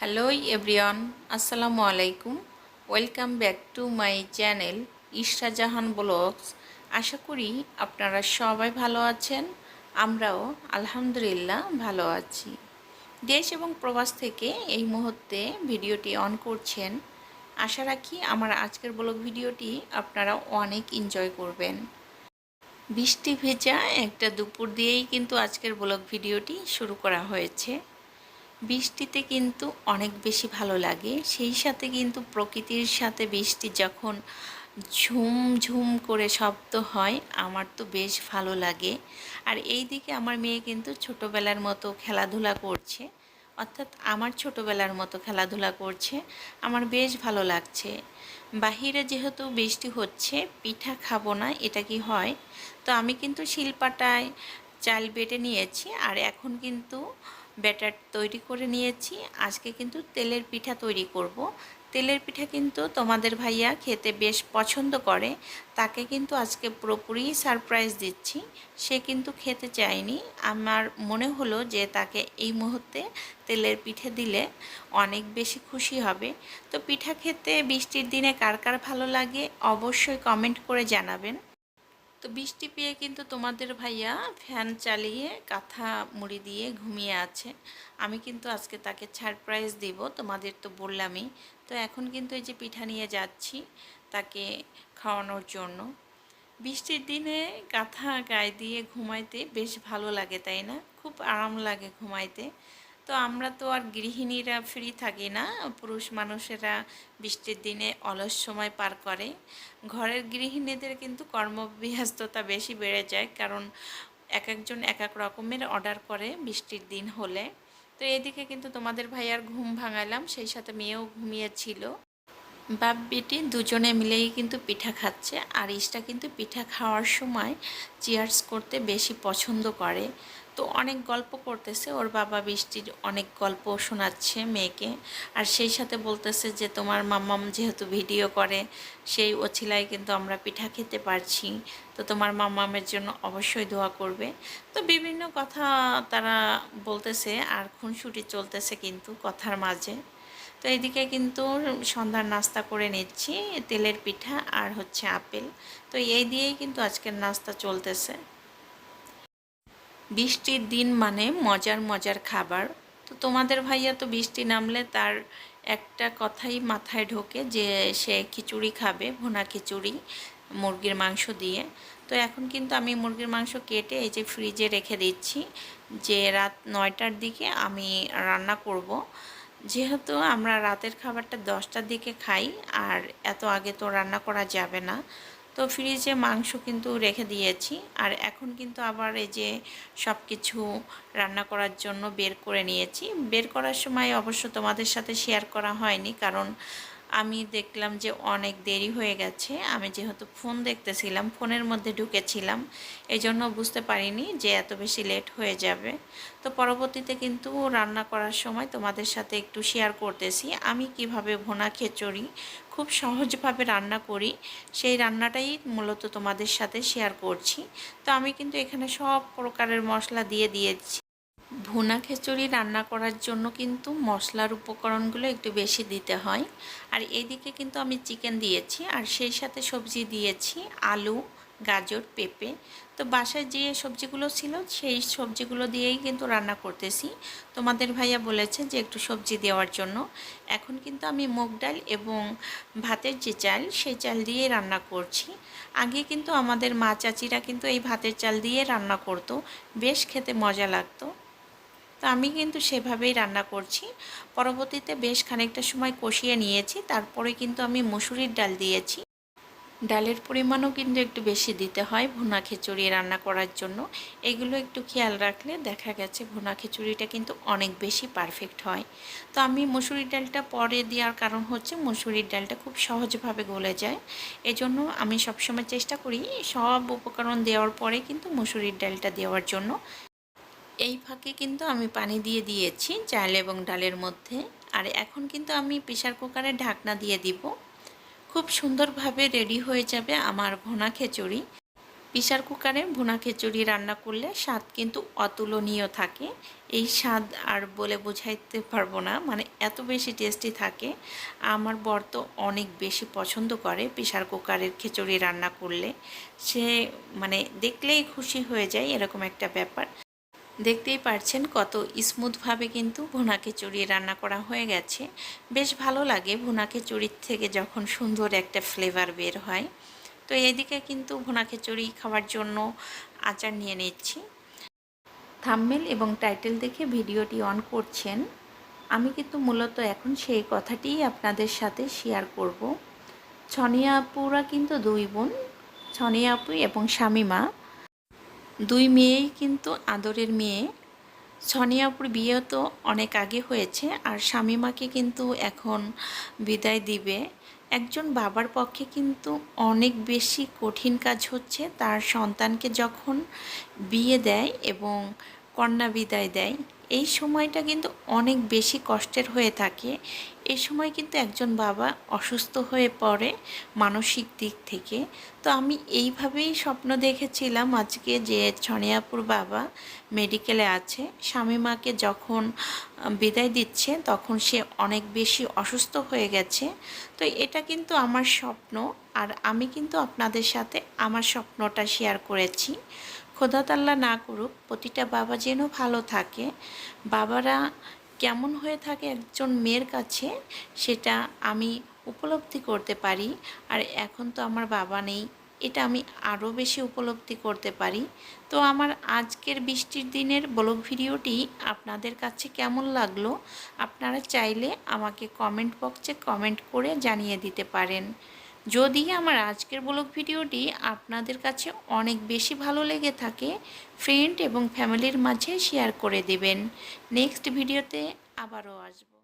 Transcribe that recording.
Hello everyone আসসালামু আলাইকুম welcome back to my channel Ishra vlogs আশা করি আপনারা সবাই ভালো আছেন। আমরাও আলহামদুলিল্লাহ ভালো আছি। দেশ এবং প্রবাস থেকে এই মুহূর্তে ভিডিওটি অন করছেন। আশা রাখি আমার আজকের ব্লগ ভিডিওটি আপনারা অনেক এনজয় করবেন। বৃষ্টি ভেজা একটা দুপুর দিয়েই কিন্তু আজকের ব্লগ ভিডিওটি শুরু করা হয়েছে। বৃষ্টিতে কিন্তু অনেক বেশি ভালো লাগে। সেই সাথে কিন্তু প্রকৃতির সাথে বৃষ্টি যখন ঝুম ঝুম করে শব্দ হয়, আমার তো বেশ ভালো লাগে। আর এই দিকে আমার মেয়ে কিন্তু ছোটোবেলার মতো খেলাধুলা করছে। অর্থাৎ আমার ছোটোবেলার মতো খেলাধুলা করছে। আমার বেশ ভালো লাগছে। বাহিরে যেহেতু বৃষ্টি হচ্ছে, পিঠা খাব না, এটা কি হয়? তো আমি কিন্তু শিলপাটায় চাল বেটে নিয়েছি। আর এখন কিন্তু ব্যাটার তৈরি করে নিয়েছি। আজকে কিন্তু তেলের পিঠা তৈরি করব। তেলের পিঠা কিন্তু তোমাদের ভাইয়া খেতে বেশ পছন্দ করে। তাকে কিন্তু আজকে পুরোপুরি সারপ্রাইজ দিচ্ছি। সে কিন্তু খেতে চায়নি। আমার মনে হলো যে তাকে এই মুহূর্তে তেলের পিঠে দিলে অনেক বেশি খুশি হবে। তো পিঠা খেতে বৃষ্টির দিনে কার কার ভালো লাগে অবশ্যই কমেন্ট করে জানাবেন। তো বৃষ্টি পেয়ে কিন্তু তোমাদের ভাইয়া ফ্যান চালিয়ে কাঁথা মুড়ি দিয়ে ঘুমিয়ে আছে। আমি কিন্তু আজকে তাকে সারপ্রাইজ দিব, তোমাদের তো বললামই। তো এখন কিন্তু এই যে পিঠা নিয়ে যাচ্ছি তাকে খাওয়ানোর জন্য। বৃষ্টির দিনে কাঁথা গায়ে দিয়ে ঘুমাইতে বেশ ভালো লাগে, তাই না? খুব আরাম লাগে ঘুমাইতে। তো আমরা তো আর গৃহিণীরা ফ্রি থাকি না। পুরুষ মানুষেরা বৃষ্টির দিনে অলস সময় পার করে। ঘরের গৃহিণীদের কিন্তু কর্মব্যস্ততা বেশি বেড়ে যায়, কারণ এক একজন এক এক রকমের অর্ডার করে বৃষ্টির দিন হলে। তো এদিকে কিন্তু তোমাদের ভাইয়ার ঘুম ভাঙালাম, সেই সাথে মেয়েও ঘুমিয়েছিল। বাপ, বেটি দুজনে মিলেই কিন্তু পিঠা খাচ্ছে। আর ইসটা কিন্তু পিঠা খাওয়ার সময় চিয়ার্স করতে বেশি পছন্দ করে। তো অনেক গল্প করতেছে। ওর বাবা বৃষ্টির অনেক গল্প শোনাচ্ছে মেয়েকে। আর সেই সাথে বলতেছে যে, তোমার মাম্মাম যেহেতু ভিডিও করে, সেই ওছিলায় কিন্তু আমরা পিঠা খেতে পারছি। তো তোমার মাম্মামের জন্য অবশ্যই দোয়া করবে। তো বিভিন্ন কথা তারা বলতেছে, আর খুনসুটি চলতেছে কিন্তু কথার মাঝে। তো এইদিকে কিন্তু সন্ধ্যার নাস্তা করে নিচ্ছি, তেলের পিঠা আর হচ্ছে আপেল। তো এই দিয়েই কিন্তু আজকের নাস্তা চলতেছে। বৃষ্টির দিন মানে মজার মজার খাবার। তো তোমাদের ভাইয়া তো বৃষ্টি নামলে তার একটা কথাই মাথায় ঢোকে যে সে খিচুড়ি খাবে, ভোনা খিচুড়ি মুরগির মাংস দিয়ে। তো এখন কিন্তু আমি মুরগির মাংস কেটে এই যে ফ্রিজে রেখে দিচ্ছি যে রাত নয়টার দিকে আমি রান্না করব। যেহেতু আমরা রাতের খাবারটা দশটার দিকে খাই, আর এত আগে তো রান্না করা যাবে না তো ফ্রিজে মাংস কিন্তু রেখে দিয়েছি। আর এখন কিন্তু আবার এই যে সব কিছু রান্না করার জন্য বের করে নিয়েছি। বের করার সময় অবশ্য তোমাদের সাথে শেয়ার করা হয়নি, কারণ আমি দেখলাম যে অনেক দেরি হয়ে গেছে। আমি যেহেতু ফোন দেখতেছিলাম, ফোনের মধ্যে ঢুকেছিলাম এই জন্য বুঝতে পারিনি যে এত বেশি লেট হয়ে যাবে। তো পরবর্তীতে কিন্তু রান্না করার সময় তোমাদের সাথে একটু শেয়ার করতেছি, আমি কীভাবে ভোনা খিচুড়ি খুব সহজভাবে রান্না করি, সেই রান্নাটাই মূলত তোমাদের সাথে শেয়ার করছি। তো আমি কিন্তু এখানে সব প্রকারের মশলা দিয়ে দিয়েছি। ভুনা খিচুড়ি রান্না করার জন্য কিন্তু মশলার উপকরণগুলো একটু বেশি দিতে হয়। আর এদিকে কিন্তু আমি চিকেন দিয়েছি, আর সেই সাথে সবজি দিয়েছি, আলু, গাজর, পেঁপে। তো বাসায় যে সবজিগুলো ছিল, সেই সবজিগুলো দিয়েই কিন্তু রান্না করতেছি। তোমাদের ভাইয়া বলেছে যে একটু সবজি দেওয়ার জন্য। এখন কিন্তু আমি মুগ ডাল এবং ভাতের যে চাল, সেই চাল দিয়ে রান্না করছি। আগে কিন্তু আমাদের মা চাচিরা কিন্তু এই ভাতের চাল দিয়ে রান্না করতো। বেশ খেতে মজা লাগতো। তো আমি কিন্তু সেভাবেই রান্না করছি। পরবর্তীতে বেশ খানিকটা সময় কষিয়ে নিয়েছি, তারপরে কিন্তু আমি মুসুরির ডাল দিয়েছি। ডালের পরিমাণও কিন্তু একটু বেশি দিতে হয় ভুনা খিচুড়ি রান্না করার জন্য। এগুলো একটু খেয়াল রাখলে দেখা গেছে ভুনা খিচুড়িটা কিন্তু অনেক বেশি পারফেক্ট হয়। তো আমি মুসুরির ডালটা পরে দেওয়ার কারণ হচ্ছে মুসুরির ডালটা খুব সহজভাবে গলে যায়। এজন্য আমি সবসময় চেষ্টা করি সব উপকরণ দেওয়ার পরে কিন্তু মুসুরির ডালটা দেওয়ার জন্য। এই ফাঁকে কিন্তু আমি পানি দিয়ে দিয়েছি চাল এবং ডালের মধ্যে। আর এখন কিন্তু আমি প্রেশার কুকারে ঢাকনা দিয়ে দিব। খুব সুন্দরভাবে রেডি হয়ে যাবে আমার ভোনা খিচুড়ি। প্রেশার কুকারে ভুনা খিচুড়ি রান্না করলে স্বাদ কিন্তু অতুলনীয় থাকে। এই স্বাদ আর বলে বোঝাইতে পারব না মানে এত বেশি টেস্টি থাকে। আমার বর তো অনেক বেশি পছন্দ করে প্রেশার কুকারের খিচুড়ি রান্না করলে। সে মানে দেখলেই খুশি হয়ে যায়, এরকম একটা ব্যাপার। দেখতেই পারছেন কত স্মুথভাবে কিন্তু ভুনা খিচুড়ি রান্না করা হয়ে গেছে। বেশ ভালো লাগে ভুনা খিচুড়ির থেকে যখন সুন্দর একটা ফ্লেভার বের হয়। তো এদিকে কিন্তু ভুনা খিচুড়ি খাওয়ার জন্য আচার নিয়ে নিচ্ছি। থাম্মেল এবং টাইটেল দেখে ভিডিওটি অন করছেন। আমি কিন্তু মূলত এখন সেই কথাটিই আপনাদের সাথে শেয়ার করব। ছনিয়া আপুরা কিন্তু দুই বোন, ছনিয়া আপু এবং শামিমা। দুই মেয়েই কিন্তু আদরের মেয়ে। সনিয়াপুর বিয়ে তো অনেক আগে হয়েছে আর স্বামীমাকে কিন্তু এখন বিদায় দিবে। একজন বাবার পক্ষে কিন্তু অনেক বেশি কঠিন কাজ হচ্ছে। তার সন্তানকে যখন বিয়ে দেয় এবং কন্যা বিদায় দেয় এই সময়টা কিন্তু অনেক বেশি কষ্টের হয়ে থাকে। এই সময় কিন্তু একজন বাবা অসুস্থ হয়ে পড়ে মানসিক দিক থেকে। তো আমি এইভাবেই স্বপ্ন দেখেছিলাম আজকে যে ছনিয়াপুর বাবা মেডিকেলে আছে। স্বামীমাকে যখন বিদায় দিচ্ছে তখন সে অনেক বেশি অসুস্থ হয়ে গেছে। তো এটা কিন্তু আমার স্বপ্ন আর আমি কিন্তু আপনাদের সাথে আমার স্বপ্নটা শেয়ার করেছি। খোদাতাল্লা না করুক, প্রতিটা বাবা যেন ভালো থাকে। বাবারা কেমন হয়ে থাকে একজন মেয়ের কাছে, সেটা আমি উপলব্ধি করতে পারি। আর এখন তো আমার বাবা নেই, এটা আমি আরও বেশি উপলব্ধি করতে পারি। তো আমার আজকের বৃষ্টির দিনের ব্লগ ভিডিওটি আপনাদের কাছে কেমন লাগল, আপনারা চাইলে আমাকে কমেন্ট বক্সে কমেন্ট করে জানিয়ে দিতে পারেন। যদি আমার আজকের ব্লগ ভিডিওটি আপনাদের কাছে অনেক বেশি ভালো লেগে থাকে ফ্রেন্ড এবং ফ্যামিলির মাঝে শেয়ার করে দেবেন। নেক্সট ভিডিওতে আবারও আসব।